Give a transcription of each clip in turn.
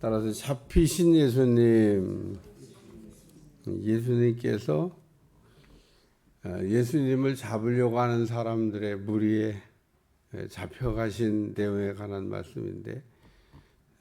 따라서 잡히신 예수님, 예수님께서 어, 예수님을 잡으려고 하는 사람들의 무리에 잡혀가신 내용에 관한 말씀인데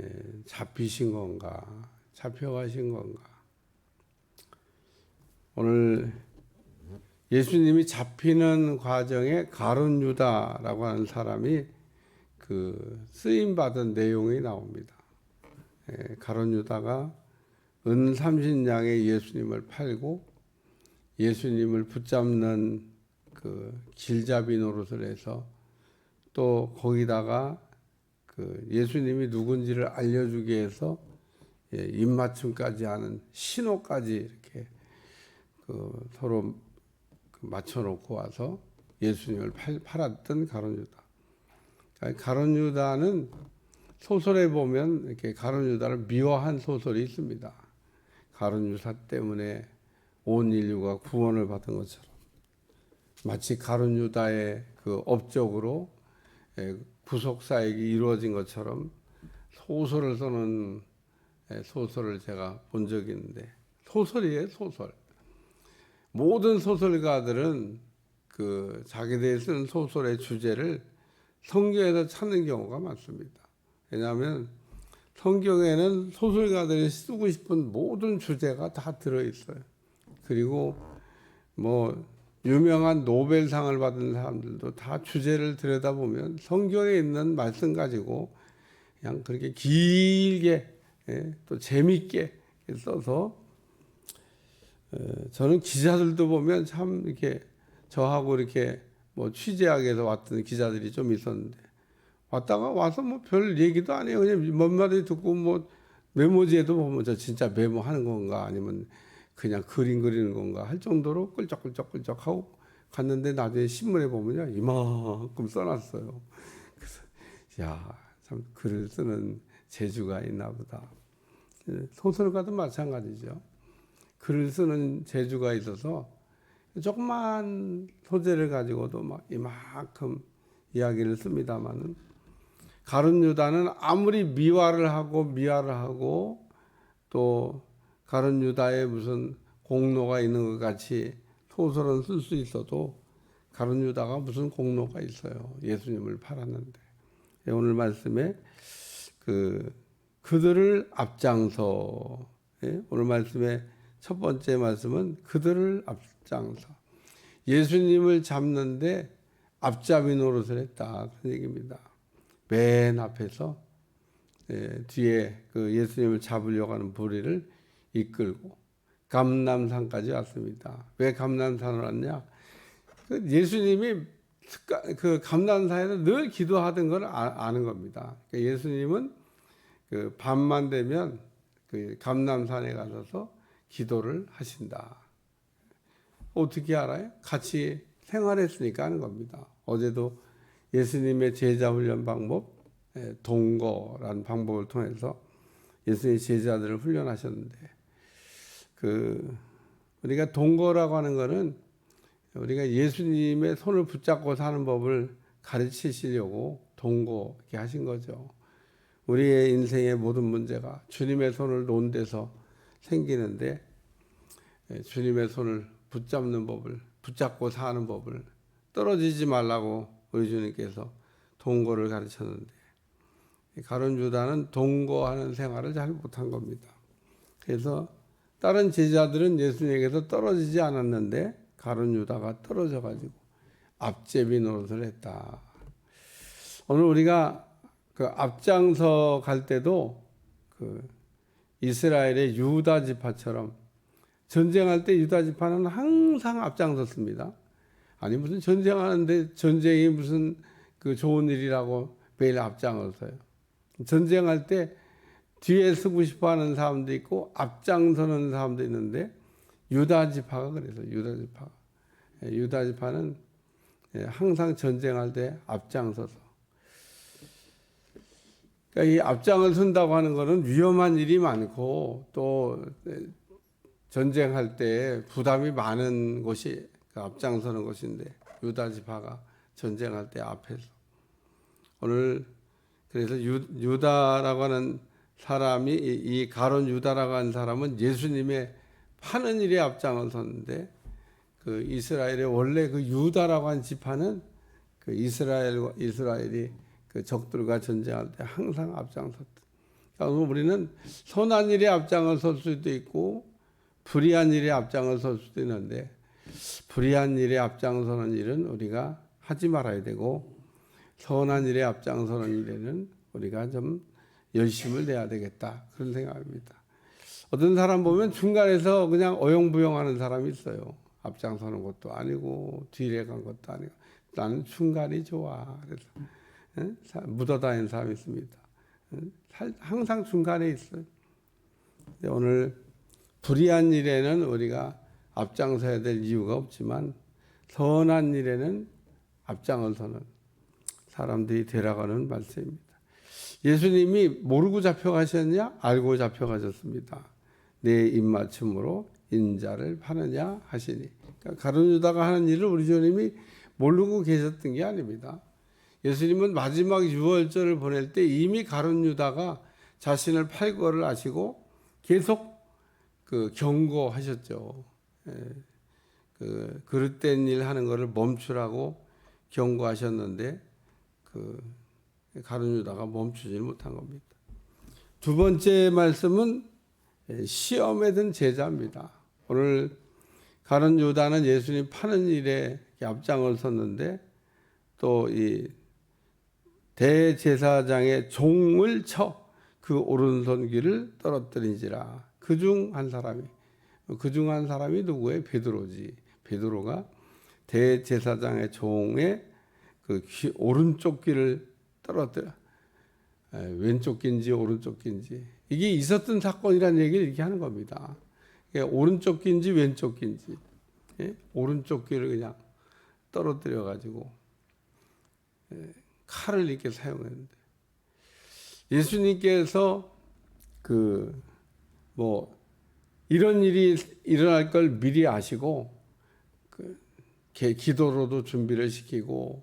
에, 잡히신 건가, 잡혀가신 건가? 오늘 예수님이 잡히는 과정에 가론 유다라고 하는 사람이 그 쓰임 받은 내용이 나옵니다. 예, 가론 유다가 은 30냥에 예수님을 팔고 예수님을 붙잡는 그 길잡이 노릇을 해서 또 거기다가 그 예수님이 누군지를 알려주기 위해서 예, 입맞춤까지 하는 신호까지 이렇게 그 서로 그 맞춰놓고 와서 예수님을 팔, 팔았던 가론 유다. 가론 유다는 소설에 보면 이렇게 가론 유다를 미워한 소설이 있습니다. 가론 유다 때문에 온 인류가 구원을 받은 것처럼 마치 가론 유다의 그 업적으로 예, 구속 사역이 이루어진 것처럼 소설을 쓰는 예, 소설을 제가 본 적이 있는데 소설이에요 소설. 모든 소설가들은 그 자기들이 쓰는 소설의 주제를 성경에서 찾는 경우가 많습니다. 왜냐하면 성경에는 소설가들이 쓰고 싶은 모든 주제가 다 들어 있어요. 그리고 뭐 유명한 노벨상을 받은 사람들도 다 주제를 들여다보면 성경에 있는 말씀 가지고 그냥 그렇게 길게 예, 또 재밌게 써서 어, 저는 기자들도 보면 참 이렇게 저하고 이렇게 뭐 취재하기 위해서 왔던 기자들이 좀 있었는데 왔다가 와서 뭐 별 얘기도 안 해요. 그냥 뭔 말이 듣고 뭐 메모지에도 보면 저 진짜 메모하는 건가 아니면 그냥 그림 그리는 건가 할 정도로 끌적끌적끌적 하고 갔는데 나중에 신문에 보면요 이만큼 써놨어요. 그래서 야참 글을 쓰는 재주가 있나 보다. 소설가도 마찬가지죠. 글을 쓰는 재주가 있어서 조그만 소재를 가지고도 막 이만큼 이야기를 씁니다만은 가룟 유다는 아무리 미화를 하고 미화를 하고 또 가룟 유다에 무슨 공로가 있는 것 같이 소설은 쓸 수 있어도 가룟 유다가 무슨 공로가 있어요. 예수님을 팔았는데 오늘 말씀에 그 그들을 앞장서 예? 오늘 말씀에 첫 번째 말씀은 그들을 앞장서 예수님을 잡는데 앞잡이 노릇을 했다 그런 얘기입니다. 맨 앞에서 예, 뒤에 그 예수님을 잡으려고 하는 부리를 이끌고 감남산까지 왔습니다. 왜 감남산을 왔냐? 그 예수님이 그 감남산에서 늘 기도하던 걸 아, 는 겁니다. 그러니까 예수님은 그 밤만 되면 그 감남산에 가셔서 기도를 하신다. 어떻게 알아요? 같이 생활했으니까 하는 겁니다. 어제도 예수님의 제자 훈련 방법, 예, 동거라는 방법을 통해서 예수님의 제자들을 훈련하셨는데, 그, 우리가 동거라고 하는 거는 우리가 예수님의 손을 붙잡고 사는 법을 가르치시려고 동거 이렇게 하신 거죠. 우리의 인생의 모든 문제가 주님의 손을 놓은 데서 생기는데 예, 주님의 손을 붙잡는 법을 붙잡고 사는 법을 떨어지지 말라고 우리 주님께서 동거를 가르쳤는데 가론 유다는 동거하는 생활을 잘 못한 겁니다. 그래서 다른 제자들은 예수님에게서 떨어지지 않았는데 가론 유다가 떨어져 가지고 앞제비 노릇을 했다. 오늘 우리가 그 앞장서 갈 때도 그 이스라엘의 유다 지파처럼 전쟁할 때 유다 지파는 항상 앞장섰습니다. 아니 무슨 전쟁하는데 전쟁이 무슨 그 좋은 일이라고 매일 앞장서요. 전쟁할 때 뒤에 서고 싶어하는 사람도 있고 앞장서는 사람도 있는데 유다 지파가 그래서 유다 지파 예, 유다 지파는 예, 항상 전쟁할 때 앞장서서 그러니까 이 앞장을 선다고 하는 것은 위험한 일이 많고 또 전쟁할 때 부담이 많은 것이 그 앞장서는 것인데 유다 지파가 전쟁할 때 앞에서 오늘 그래서 유, 유다라고 하는 사람이 이, 이 가론 유다라고 하는 사람은 예수님의 파는 일에 앞장을 섰는데 그 이스라엘의 원래 그 유다라고 하는 지파는 그 이스라엘 이스라엘이 그 적들과 전쟁할 때 항상 앞장섰다. 그러니까 우리는 선한 일에 앞장을 설 수도 있고 불의한 일에 앞장을 설 수도 있는데 불의한 일에 앞장서는 일은 우리가 하지 말아야 되고 선한 일에 앞장서는 일에는 우리가 좀 열심을 내야 되겠다 그런 생각입니다. 어떤 사람 보면 중간에서 그냥 어영부영하는 사람이 있어요. 앞장서는 것도 아니고 뒤에 간 것도 아니고 나는 중간이 좋아. 그래서 응? 사- 묻어다니는 사람이 있습니다. 응? 살- 항상 중간에 있어요. 오늘 불의한 일에는 우리가 앞장서야 될 이유가 없지만 선한 일에는 앞장을 서는 사람들이 되라가는 말씀입니다. 예수님이 모르고 잡혀가셨냐? 알고 잡혀가셨습니다. 내 입맞춤으로 인자를 파느냐 하시니. 그러니까 가룟 유다가 하는 일을 우리 주님이 모르고 계셨던 게 아닙니다. 예수님은 마지막 유월절을 보낼 때 이미 가룟 유다가 자신을 팔 거를 아시고 계속 그 경고하셨죠. 예, 그 그릇된 일 하는 거를 멈추라고 경고하셨는데 그 가룟 유다가 멈추지 못한 겁니다. 두 번째 말씀은 시험에 든 제자입니다. 오늘 가룟 유다는 예수님 파는 일에 앞장을 섰는데 또 이 대제사장의 종을 쳐 그 오른손 귀를 떨어뜨린지라 그 중 한 사람이 그 중 한 사람이 누구예요? 베드로지. 베드로가 대제사장의 종의 그 귀, 오른쪽 귀를 떨어뜨려 에, 왼쪽 귀인지 오른쪽 귀인지 이게 있었던 사건이라는 얘기를 이렇게 하는 겁니다. 그러니까 오른쪽 귀인지 왼쪽 귀인지 예? 오른쪽 귀를 그냥 떨어뜨려 가지고 예, 칼을 이렇게 사용했는데 예수님께서 그 뭐 이런 일이 일어날 걸 미리 아시고 그 개- 기도로도 준비를 시키고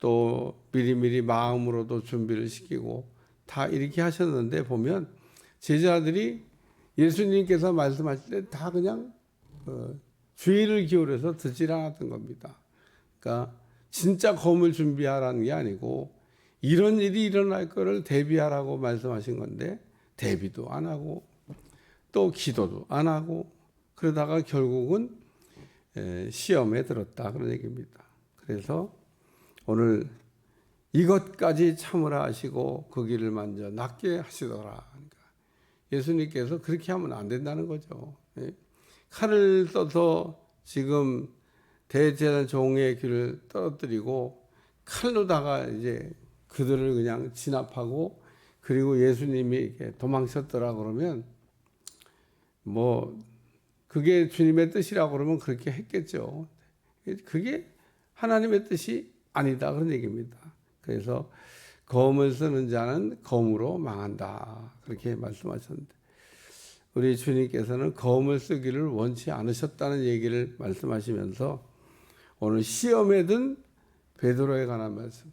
또 미리미리 마음으로도 준비를 시키고 다 이렇게 하셨는데 보면 제자들이 예수님께서 말씀하실 때 다 그냥 어, 주의를 기울여서 듣질 않았던 겁니다. 그러니까 진짜 검을 준비하라는 게 아니고 이런 일이 일어날 거를 대비하라고 말씀하신 건데 대비도 안 하고 또 기도도 안 하고 그러다가 결국은 에, 시험에 들었다 그런 얘기입니다. 그래서 오늘 이것까지 참으라 하시고 그 길을 만져 낫게 하시더라. 그러니까 예수님께서 그렇게 하면 안 된다는 거죠. 예? 칼을 써서 지금 대제사장 종의 길을 떨어뜨리고 칼로다가 이제 그들을 그냥 진압하고 그리고 예수님이 도망쳤더라 그러면 뭐 그게 주님의 뜻이라고 그러면 그렇게 했겠죠. 그게 하나님의 뜻이 아니다 그런 얘기입니다. 그래서 검을 쓰는 자는 검으로 망한다 그렇게 말씀하셨는데 우리 주님께서는 검을 쓰기를 원치 않으셨다는 얘기를 말씀하시면서 오늘 시험에 든 베드로에 관한 말씀.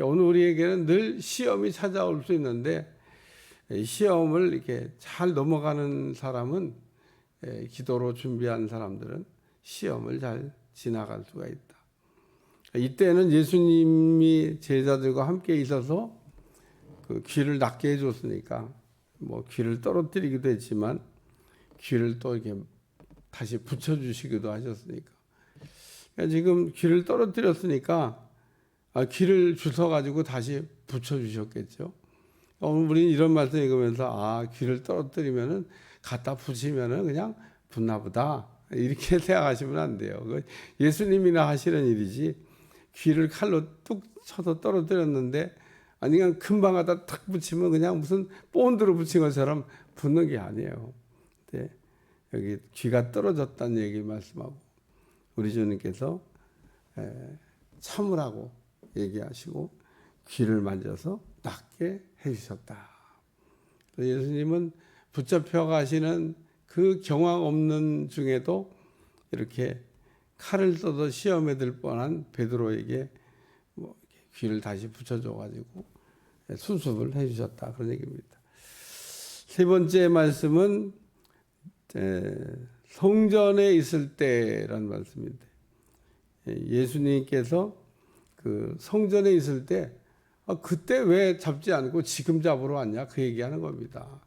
오늘 우리에게는 늘 시험이 찾아올 수 있는데 시험을 이렇게 잘 넘어가는 사람은 에, 기도로 준비한 사람들은 시험을 잘 지나갈 수가 있다. 이때는 예수님이 제자들과 함께 있어서 그 귀를 낫게 해줬으니까 뭐 귀를 떨어뜨리기도 했지만 귀를 또 이렇게 다시 붙여주시기도 하셨으니까 그러니까 지금 귀를 떨어뜨렸으니까 아, 귀를 주워가지고 다시 붙여주셨겠죠. 오늘 우리는 이런 말씀 읽으면서 아 귀를 떨어뜨리면은 갖다 붙이면은 그냥 붙나 보다 이렇게 생각하시면 안 돼요. 그 예수님이나 하시는 일이지 귀를 칼로 뚝 쳐서 떨어뜨렸는데 아니 그냥 금방 갖다 탁 붙이면 그냥 무슨 본드로 붙인 것처럼 붙는 게 아니에요. 근데 여기 귀가 떨어졌다는 얘기 말씀하고 우리 주님께서 에, 참으라고 얘기하시고 귀를 만져서 낫게 해주셨다. 또 예수님은 붙잡혀 가시는 그 경황 없는 중에도 이렇게 칼을 써서 시험에 들 뻔한 베드로에게 뭐 귀를 다시 붙여줘 가지고 수습을 해주셨다 그런 얘기입니다. 세 번째 말씀은 에, 성전에 있을 때라는 말씀인데 예, 예수님께서 그 성전에 있을 때 아, 그때 왜 잡지 않고 지금 잡으러 왔냐 그 얘기하는 겁니다.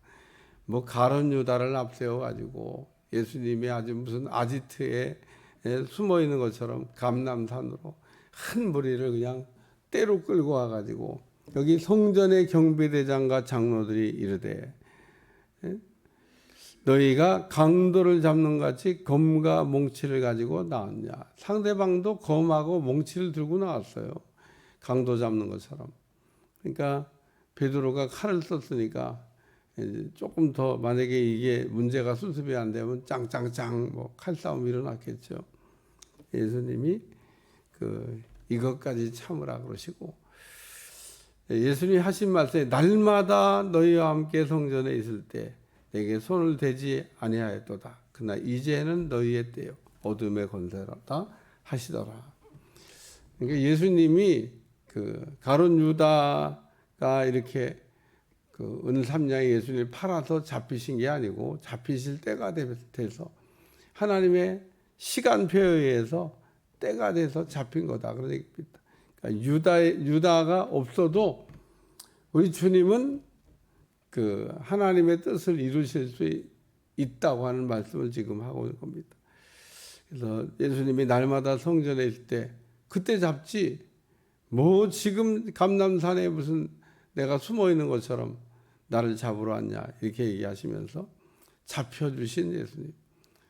뭐 가론 유다를 앞세워 가지고 예수님이 아주 무슨 아지트에 에 숨어 있는 것처럼 감남산으로 한 무리를 그냥 때로 끌고 와 가지고 여기 성전의 경비대장과 장로들이 이르되 에? 너희가 강도를 잡는 같이 검과 몽치를 가지고 나왔냐 상대방도 검하고 몽치를 들고 나왔어요 강도 잡는 것처럼 그러니까 베드로가 칼을 썼으니까 조금 더 만약에 이게 문제가 수습이 안 되면 짱짱짱 뭐 칼싸움 일어났겠죠. 예수님이 그 이것까지 참으라 그러시고 예수님이 하신 말씀에 날마다 너희와 함께 성전에 있을 때 내게 손을 대지 아니하였도다. 그러나 이제는 너희의 때요 어둠의 권세라다 하시더라. 그러니까 예수님이 그 가론 유다가 이렇게 그 은삼냥이 예수님을 팔아서 잡히신 게 아니고 잡히실 때가 돼- 돼서 하나님의 시간표에 의해서 때가 돼서 잡힌 거다. 그러니까 유다 유다가 없어도 우리 주님은 그 하나님의 뜻을 이루실 수 있다고 하는 말씀을 지금 하고 있는 겁니다. 그래서 예수님이 날마다 성전에 있을 때 그때 잡지 뭐 지금 감남산에 무슨 내가 숨어 있는 것처럼 나를 잡으러 왔냐 이렇게 얘기하시면서 잡혀주신 예수님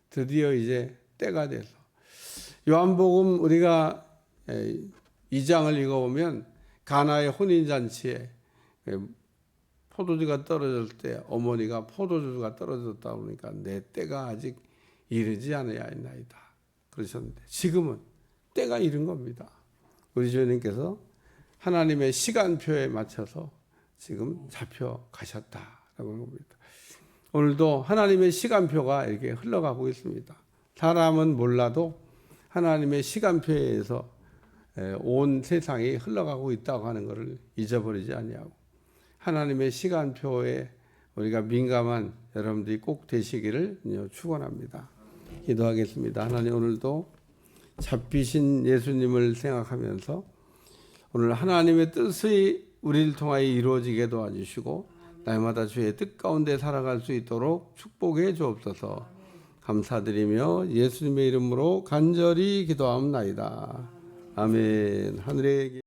드디어 이제 때가 돼서 요한복음 우리가 2장을 읽어보면 가나의 혼인잔치에 포도주가 떨어질 때 어머니가 포도주가 떨어졌다 보니까 내 때가 아직 이르지 않아야나이다 그러셨는데 지금은 때가 이른 겁니다. 우리 주님께서 하나님의 시간표에 맞춰서 지금 잡혀 가셨다라고 겁니다. 오늘도 하나님의 시간표가 이렇게 흘러가고 있습니다. 사람은 몰라도 하나님의 시간표에 의해서 온 세상이 흘러가고 있다고 하는 것을 잊어버리지 아니하고 하나님의 시간표에 우리가 민감한 여러분들이 꼭 되시기를 축원합니다. 기도하겠습니다. 하나님 오늘도 잡히신 예수님을 생각하면서 오늘 하나님의 뜻이 우리를 통하여 이루어지게 도와주시고 날마다 주의 뜻 가운데 살아갈 수 있도록 축복해 주옵소서. 감사드리며 예수님의 이름으로 간절히 기도하옵나이다. 아멘. 하늘의